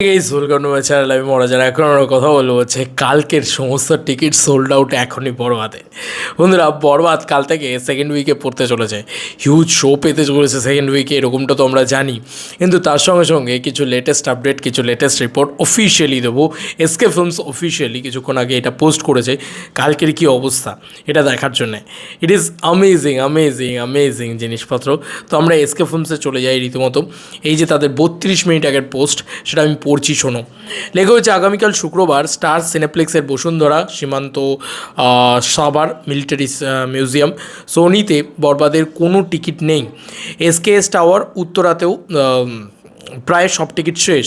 এই সোলকানো চ্যানেল আমি মরা যারা, এখন আমরা কথা বলব হচ্ছে কালকের সমস্ত টিকিট সোল্ড আউট এখনই বরবাদে। বন্ধুরা, বরবাদ কাল থেকে সেকেন্ড উইকে পড়তে চলেছে। হিউজ শো পেতে চলেছে সেকেন্ড উইকে এরকমটা তো আমরা জানি। কিন্তু তার সঙ্গে সঙ্গে কিছু লেটেস্ট আপডেট কিছু লেটেস্ট রিপোর্ট অফিসিয়ালি দেবো। এসকে ফিল্মস অফিসিয়ালি কিছুক্ষণ আগে এটা পোস্ট করেছে। কালকের কি অবস্থা, এটা দেখার জন্যে। It is amazing amazing amazing জিনিসপত্র। তো আমরা এসকে ফিল্মসে চলে যাই রীতিমতো। এই যে তাদের বত্রিশ মিনিট আগের পোস্ট সেটা আমি পড়ছি, শোনো। লেখা হয়েছে, আগামীকাল শুক্রবার স্টার সিনেপ্লেক্সের বসুন্ধরা সীমান্ত সাবার মিলিটারি মিউজিয়াম। সোনিতে বরবাদের কোনো টিকিট নেই। এসকেএস টাওয়ার উত্তরাতেও প্রায় সব টিকিট শেষ।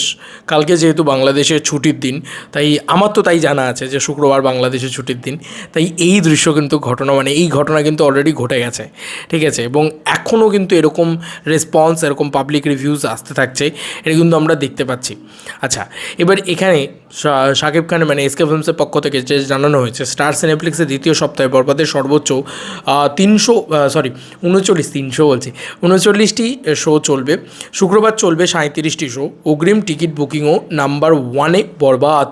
কালকে যেহেতু বাংলাদেশের ছুটির দিন, তাই আমার তো তাই জানা আছে যে শুক্রবার বাংলাদেশের ছুটির দিন। তাই এই দৃশ্য কিন্তু ঘটনা মানে এই ঘটনা কিন্তু অলরেডি ঘটে গেছে। ঠিক আছে? এবং এখনও কিন্তু এরকম রেসপন্স এরকম পাবলিক রিভিউজ আসতে থাকছে, এটা কিন্তু আমরা দেখতে পাচ্ছি। আচ্ছা এবার এখানে শাকিব খানের মানে এসকে ফিল্মসের পক্ষ থেকে যে জানানো হয়েছে, স্টার সিনেপ্লেক্সের দ্বিতীয় সপ্তাহে বরবাদের সর্বোচ্চ তিনশো সরি উনচল্লিশ, তিনশো বলছি, উনচল্লিশটি শো চলবে। শুক্রবার চলবে সাঁত্রিশটি শো অগ্রিম টিকিট বুকিংও নাম্বার ওয়ানে বরবাদ।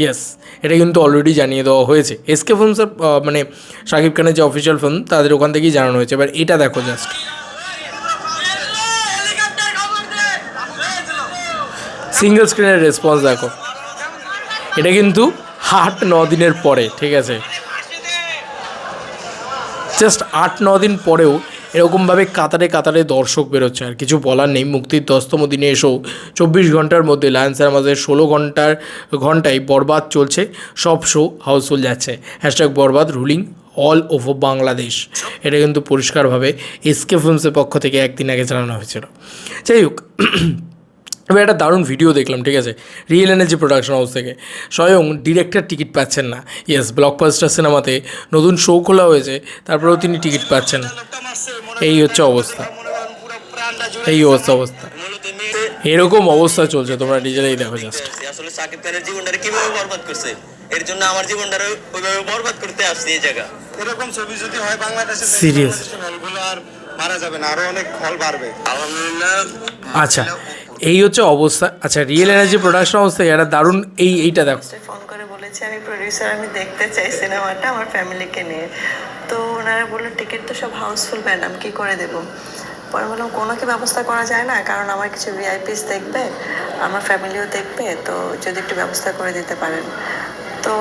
ইয়েস এটা কিন্তু অলরেডি জানিয়ে দেওয়া হয়েছে। এসকে ফিল্মসের মানে শাকিব খানের যে অফিসিয়াল ফিল্ম তাদের ওখান থেকেই জানানো হয়েছে। এবার এটা দেখো জাস্ট সিঙ্গেল স্ক্রিনের রেসপন্স দেখো। এটা কিন্তু আট, ন দিনের পরে, ঠিক আছে? জাস্ট আট, ন দিন পরেও এরকমভাবে কাতারে কাতারে দর্শক বেরোচ্ছে আর কিছু বলার নেই। মুক্তির দশতম দিনে এসেও চব্বিশ ঘণ্টার মধ্যে লায়ন্সের আমাদের ষোলো ঘণ্টার, ঘন্টায় বরবাদ চলছে, সব শো হাউসফুল যাচ্ছে। Hashtag Borbaad ruling all over Bangladesh এটা কিন্তু পরিষ্কারভাবে এসকে ফিল্মসের পক্ষ থেকে একদিন আগে জানানো হয়েছিল। যাই হোক, এবার একটা দারুণ ভিডিও দেখলাম, ঠিক আছে? রিয়েল এনার্জি প্রোডাকশন হাউস থেকে। স্বয়ং ডিরেক্টর টিকিট পাচ্ছেন না। ইয়েস ব্লকবাস্টার সিনেমাতে নতুন শো খোলা হয়েছে, তারপরেও তিনি টিকিট পাচ্ছেন না। এই হচ্ছে অবস্থা। এই অবস্থা অবস্থা। এরকম অবস্থা চলছে তোমরা নিজেরাই দেখো জাস্ট আসলে সাকিব খানের জীবনটারে কীভাবে বরবাদ করছে? এর জন্য আমার জীবনটারে ওইভাবে বরবাদ করতে আসছি এই জায়গা। এরকম ছবি যদি হয় বাংলাদেশে Serious? আর মারা যাবে না আরও অনেক ফল বাড়বে। আলহামদুলিল্লাহ। আচ্ছা এই হচ্ছে অবস্থা। আচ্ছা রিয়েল এনার্জি প্রোডাকশন হাউস থেকে একটা দারুণ এই এইটা দেখো। ফোন করে বলেছি আমি প্রডিউসার আমি দেখতে চাই সিনেমাটা আমার ফ্যামিলিকে নিয়ে। তো ওনারা বলল টিকিট তো সব হাউসফুল, ম্যাডাম, কি করে দেব? পরে বললাম, কোনো কি ব্যবস্থা করা যায় না? কারণ আমার কিছু ভিআইপিস দেখবে, আমার ফ্যামিলিও দেখবে, তো যদি একটু ব্যবস্থা করে দিতে পারেন। তো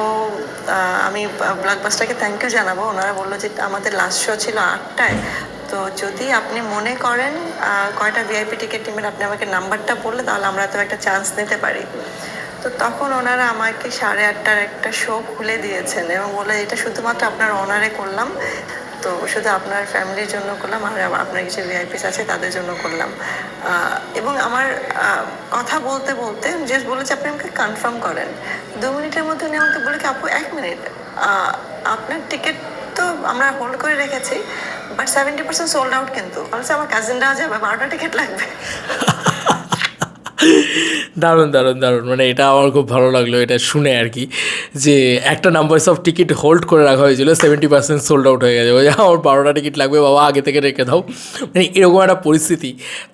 আমি ব্লকবাস্টারকে থ্যাংক ইউ জানাব। ওনারা বলল যে, আমাদের লাস্ট শো ছিল আটটায়। তো যদি আপনি মনে করেন কয়টা ভিআইপি টিকিট টিমের আপনি আমাকে নাম্বারটা বললে, তাহলে আমরা তো একটা চান্স নিতে পারি। তো তখন ওনারা আমাকে সাড়ে আটটার একটা শো খুলে দিয়েছেন এবং বলে, এটা শুধুমাত্র আপনার অনারে করলাম। তো শুধু আপনার ফ্যামিলির জন্য করলাম, আর আপনার কিছু ভিআইপিস আছে, তাদের জন্য করলাম। এবং আমার কথা বলতে বলতে জাস্ট বলেছে আপনি আমাকে কনফার্ম করেন। দু মিনিটের মধ্যে উনি আমাকে বলে কি, আপু, এক মিনিট। আপনার টিকিট তো আমরা হোল্ড করে রেখেছি but seventy percent sold out কিন্তু। আমার কাজিনরাও যাবে, বারোটা টিকিট লাগবে। দারুণ দারুণ দারুণ। মানে এটা আমার খুব ভালো লাগল, এটা শুনে আর কি। যে একটা নাম্বার অফ টিকিট হোল্ড করে রাখা হয়েছিল সেভেন্টি পার্সেন্ট সোল্ড আউট হয়ে গেছে। ওই আমার বারোটা টিকিট লাগবে, বাবা, আগে থেকে রেখে দাও। মানে এরকম একটা পরিস্থিতি।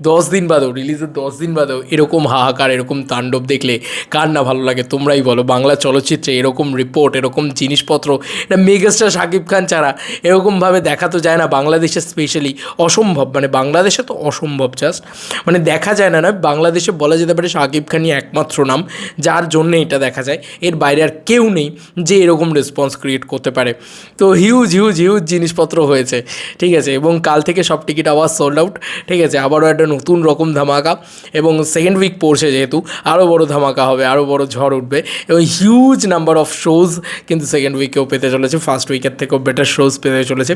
দশ দিন বাদেও রিলিজের দশ দিন বাদেও এরকম হাহাকার, এরকম তাণ্ডব দেখলে কার না ভালো লাগে? তোমরাই বলো। বাংলা চলচ্চিত্রে এরকম রিপোর্ট এরকম জিনিসপত্র, এটা মেগাস্টার শাকিব খান ছাড়া এরকমভাবে দেখা তো যায় না, বাংলাদেশে স্পেশালি অসম্ভব। মানে বাংলাদেশে তো অসম্ভব জাস্ট মানে দেখা যায় না না, বাংলাদেশে বলা যেতে পারে শাকিব খানই একমাত্র নাম, যার জন্য এটা দেখা যায়। এর বাইরে আর কেউ নেই যে এরকম রেসপন্স ক্রিয়েট করতে পারে। তো হিউজ হিউজ হিউজ জিনিসপত্র হয়েছে, ঠিক আছে? এবং কাল থেকে সব টিকিট আবার সোল্ড আউট ঠিক আছে? আবারও একটা নতুন রকম ধামাকা এবং সেকেন্ড উইক পড়ছে যেহেতু, আরও বড় ধামাকা হবে, আরও বড় ঝড় উঠবে। এবং হিউজ নাম্বার অফ শোজ কিন্তু সেকেন্ড উইকেও পেতে চলেছে ফার্স্ট উইকের থেকেও বেটার শোজ পেতে চলেছে।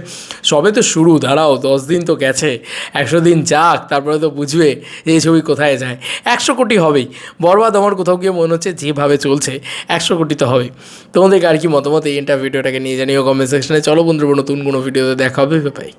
সবে তো শুরু, দাঁড়াও, দশ দিন তো গেছে, একশো দিন যাক, তারপরে তো বুঝবে এই ছবি কোথায় যায়। একশো কোটি হবেই বরবাদ আমার কোথাও গিয়ে মনে হচ্ছে যেভাবে চলছে, একশো কোটি তো হবে তোমাদেরকে আর কি মতামত? এই এন্টার ভিডিওটাকে নিয়ে জানিও কমেন্ট সেকশনে চলো বন্ধুরা, নতুন কোনো ভিডিওতে দেখা হবে বাই